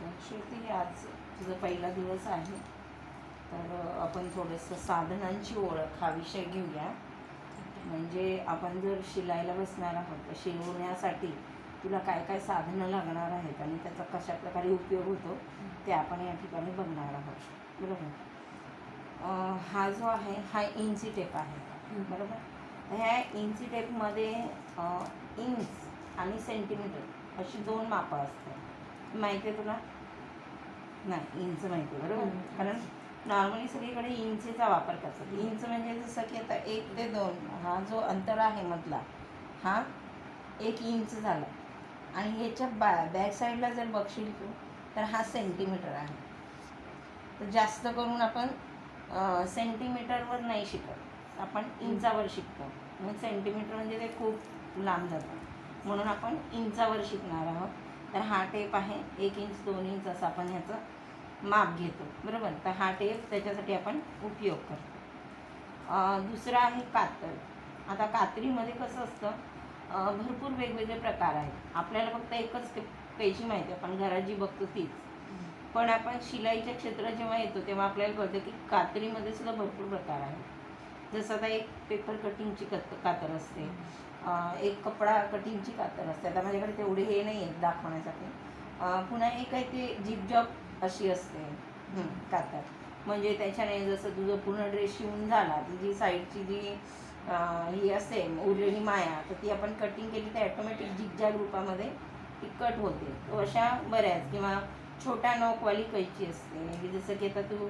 तर श्रुती आज तुझा पहिला दिवस आहे. तर आपण थोडंसं साधनांची ओळख हा विषय घेऊया. म्हणजे आपण जर शिलाईला बसणार आहोत तर शिवण्यासाठी तुला काय काय साधनं लागणार आहेत आणि त्याचा कशा प्रकारे उपयोग होतो ते आपण या ठिकाणी बघणार आहोत. बरोबर? हा जो आहे हा इंची टेप आहे. बरोबर? ह्या इंची टेपमध्ये इंच आणि सेंटीमीटर अशी दोन मापं असतात. माहिती आहे तुला? नाही इंच माहिती आहे बरोबर? हम्म. कारण नॉर्मली सगळीकडे इंचेचा वापर करतात. इंच म्हणजे जसं की आता एक ते दोन हा जो अंतर आहे मधला हा एक इंच झाला. आणि ह्याच्या बॅ बॅक साईडला जर बघशील तू तर हा सेंटीमीटर आहे. तर जास्त करून आपण सेंटीमीटरवर नाही शिकत. आपण इंचावर शिकतो. मग सेंटीमीटर म्हणजे ते खूप लांब जातं. म्हणून आपण इंचावर शिकणार आहोत. तर हा टेप आहे एक इंच दोन इंच असं आपण ह्याचं माप घेतो बरोबर? तर हा टेप त्याच्यासाठी आपण उपयोग करतो. दुसरा आहे कातर आता कात्रीमध्ये कसं असतं भरपूर वेगवेगळे प्रकार आहेत. आपल्याला फक्त एकच पेजी माहिती आहे आपण घरात जी बघतो तीच. पण आपण शिलाईच्या क्षेत्रात जेव्हा येतो तेव्हा आपल्याला कळतं की कात्रीमध्ये सुद्धा भरपूर प्रकार आहेत. जसं आता एक पेपर कटिंगची कत कातर असते. एक कपडा कटिंगची कातर असते. आता माझ्याकडे तेवढे हे नाही आहेत दाखवण्यासाठी पुन्हा एक आहे ते जिप जॉब अशी असते. कातर. म्हणजे त्याच्याने जसं तुझं पूर्ण ड्रेस शिवून झाला ती जी साईडची जी ही असते उरलेली माया तर ती आपण कटिंग केली तर ॲटोमॅटिक जिगजॅग रूपामध्ये ती कट होते. तो अशा बऱ्याच किंवा छोट्या नॉकवाली कैची असते. म्हणजे जसं की आता तू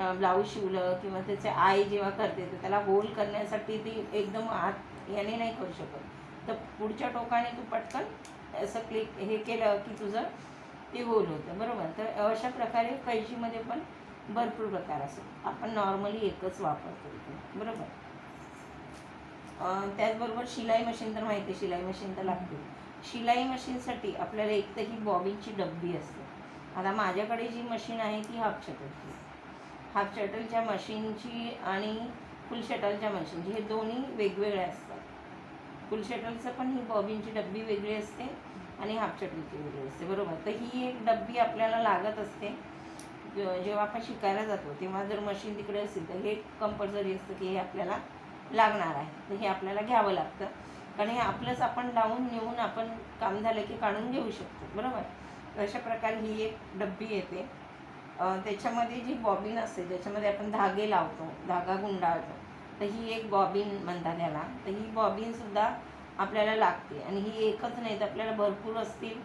ब्लाऊज शिवलं किंवा त्याचे आय जेव्हा करते तर त्याला होल करण्यासाठी ती एकदम आत याने नाही करू शकत. तर पुढच्या टोकाने तू पटकन असं क्लिक हे केलं की तुझं ते होल होतं बरोबर? तर अशा प्रकारे कैचीमध्ये पण भरपूर प्रकार असतात. आपण नॉर्मली एकच वापरतो बरोबर? त्याचबरोबर शिलाई मशीन तर माहिती आहे शिलाई मशीन तर लागते शिलाई मशीनसाठी आपल्याला एक तर ही बॉबिनची डब्बी असते. आता माझ्याकडे जी मशीन आहे ती हाफ शटलची हाफ शटलच्या मशीनची आणि फुल शटलच्या मशीनची. हे दोन्ही वेगवेगळे असतात. फुल शटलचं पण ही बॉबिनची डब्बी वेगळी असते आणि हाफ शटलची वेगळी असते. बरोबर? तर ही एक डब्बी आपल्याला लागत असते. जेव्हा आपण शिकायला जातो तेव्हा जर मशीन तिकडे असेल तर हे कंपल्सरी असतं की हे आपल्याला लागणार आहे. तर हे आपल्याला घ्यावं लागतं. कारण हे आपलंच आपण लावून नेऊन आपण काम झालं की काढून घेऊ शकतो. बरोबर? अशा प्रकारे ही एक डब्बी येते. त्याच्यामध्ये जी बॉबिन असते ज्याच्यामध्ये आपण धागे लावतो धागा गुंडाळतो तर ही एक बॉबिन म्हणतात याला. तर ही बॉबिनसुद्धा आपल्याला लागते आणि ही एकच नाही तर आपल्याला भरपूर असतील.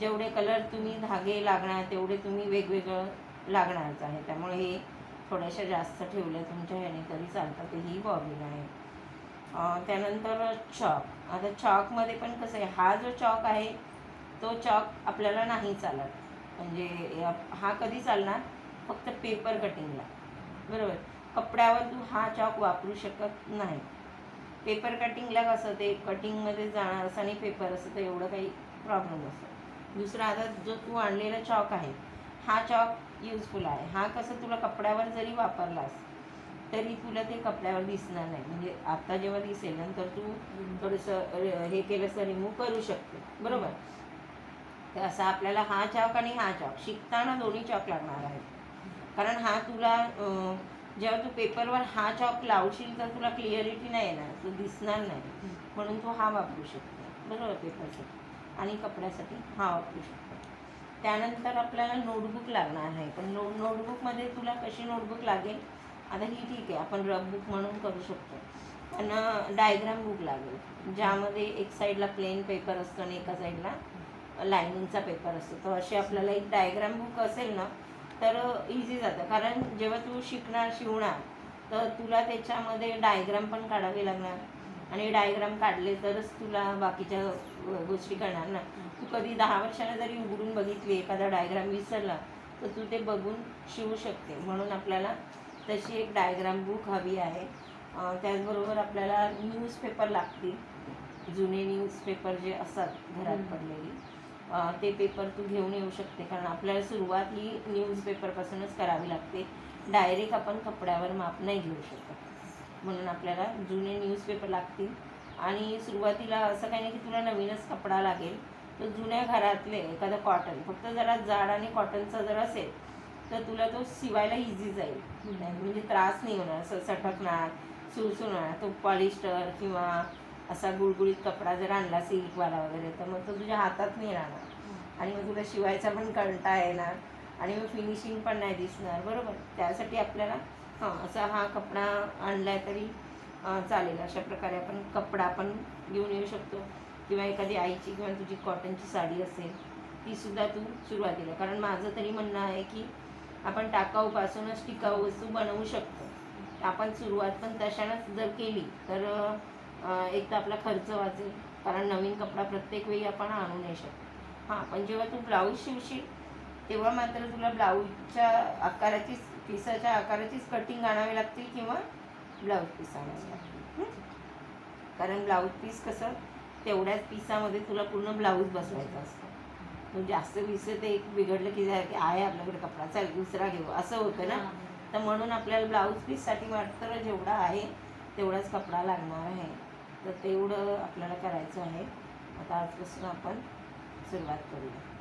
जेवढे कलर तुम्ही धागे लागणार तेवढे तुम्ही वेगवेगळं लागणारच आहे. त्यामुळे हे थोड्याशा जास्त ठेवल्या तुमच्या ह्याने तरी चालतं. ते ही बॉबिन आहे. त्यानंतर चॉक. आता चॉकमध्ये पण कसं आहे हा जो चॉक आहे तो चॉक आपल्याला नाही चालत. म्हणजे हा कधी चालणार? फक्त पेपर कटिंगला बरोबर? कपड्यावर तू हा चॉक वापरू शकत नाही. पेपर कटिंगला कसं ते कटिंगमध्ये जाणार असं आणि पेपर असं तर एवढं काही प्रॉब्लेम नसतो. दुसरा आता जो तू आणलेला चॉक आहे हा चॉक यूजफुल आहे. हा कसं तुला कपड्यावर जरी वापरलास तरी तुला ते कपड्यावर दिसणार नाही. म्हणजे आता जेव्हा दिसेल नंतर तू थोडंसं हे केलं तर रिमूव्ह करू शकते. बरोबर? तर असा आपल्याला हा चॉक आणि हा चॉक शिकताना दोन्ही चॉक लागणार आहेत. कारण हा तुला जेव्हा तू पेपरवर हा चॉक लावशील तर तुला क्लिअरिटी नाही येणार तू दिसणार नाही. म्हणून तू हा वापरू शकतो. बरोबर पेपरसाठी आणि कपड्यासाठी हा वापरू शकतो. त्यानंतर आपल्याला नोटबुक लागणार आहे. पण नो नोटबुकमध्ये तुला कशी नोटबुक लागेल? आता ही ठीक आहे. आपण रफ बुक म्हणून करू शकतो. पण डायग्राम बुक लागेल. ज्यामध्ये एक साईडला प्लेन पेपर असतो आणि एका साईडला लायनिंगचा पेपर असतो. तर असे आपल्याला एक डायग्राम बुक असेल ना तर इझी जातं. कारण जेव्हा तू शिकणार शिवणार तर तुला त्याच्यामध्ये डायग्राम पण काढावे लागणार. आणि डायग्राम काढले तरच तुला बाकीच्या गोष्टी करणार ना. तू कधी दहा वर्षाला जरी उघडून बघितली एखादा डायग्राम विसरला तर तू ते बघून शिवू शकते. म्हणून आपल्याला तशी एक डायग्राम बुक हवी आहे. त्याचबरोबर आपल्याला न्यूजपेपर लागतील. जुने न्यूजपेपर जे असतात घरात. पडलेली. ते पेपर तू घेऊन येऊ शकते. कारण आपल्याला सुरुवात ही न्यूजपेपरपासूनच करावी लागते. डायरेक्ट आपण कपड्यावर माप नाही घेऊ शकत. म्हणून आपल्याला जुने न्यूजपेपर लागतील. आणि सुरुवातीला असं काही नाही की तुला नवीनच कपडा लागेल. तर जुन्या घरातले एखादं कॉटन फक्त जरा जाड आणि कॉटनचा जर असेल तर तुला तो शिवायला इझी जाईल. म्हणजे त्रास नाही होणार. असं सटकणार सुळसुळणार. तो पॉलिस्टर किंवा असा गुळगुळीत कपडा जर आणला सिल्कवाला वगैरे तर मग तो तुझ्या हातात नाही राहणार आणि मग तुला शिवायचा पण कंटाळा येणार आणि मग फिनिशिंग पण नाही दिसणार बरोबर? त्यासाठी आपल्याला हां असा हा कपडा आणला तरी चालेल. अशा प्रकारे आपण कपडा पण घेऊन येऊ शकतो. किंवा एखादी आईची किंवा तुझी कॉटनची साडी असेल तीसुद्धा तू सुरुवातीला कारण माझं तरी म्हणणं आहे की आपण टाकाऊपासूनच टिकाऊ वस्तू बनवू शकतो. आपण सुरुवात पण तशानंच जर केली तर एक तर आपला खर्च वाचेल कारण नवीन कपडा प्रत्येक वेळी आपण आणू नाही शकतो. हां पण जेव्हा तू ब्लाऊज शिवशील तेव्हा मात्र तुला ब्लाऊजच्या आकाराचीच पिसाच्या आकाराचीच कटिंग आणावी लागतील किंवा ब्लाऊज पीस आणावे लागतील? कारण ब्लाऊज पीस कसं तेवढ्याच पिसामध्ये तुला पूर्ण ब्लाऊज बसवायचा असतो. जास्त पीस ते एक बिघडलं की आहे आपल्याकडे कपडा चल दुसरा घेऊ असं होतं ना? तर म्हणून आपल्याला ब्लाऊज पीससाठी मात्र जेवढा आहे तेवढाच कपडा लागणार आहे. तर तेवढं आपल्याला करायचं आहे. आता आजपासून आपण सुरुवात करूया.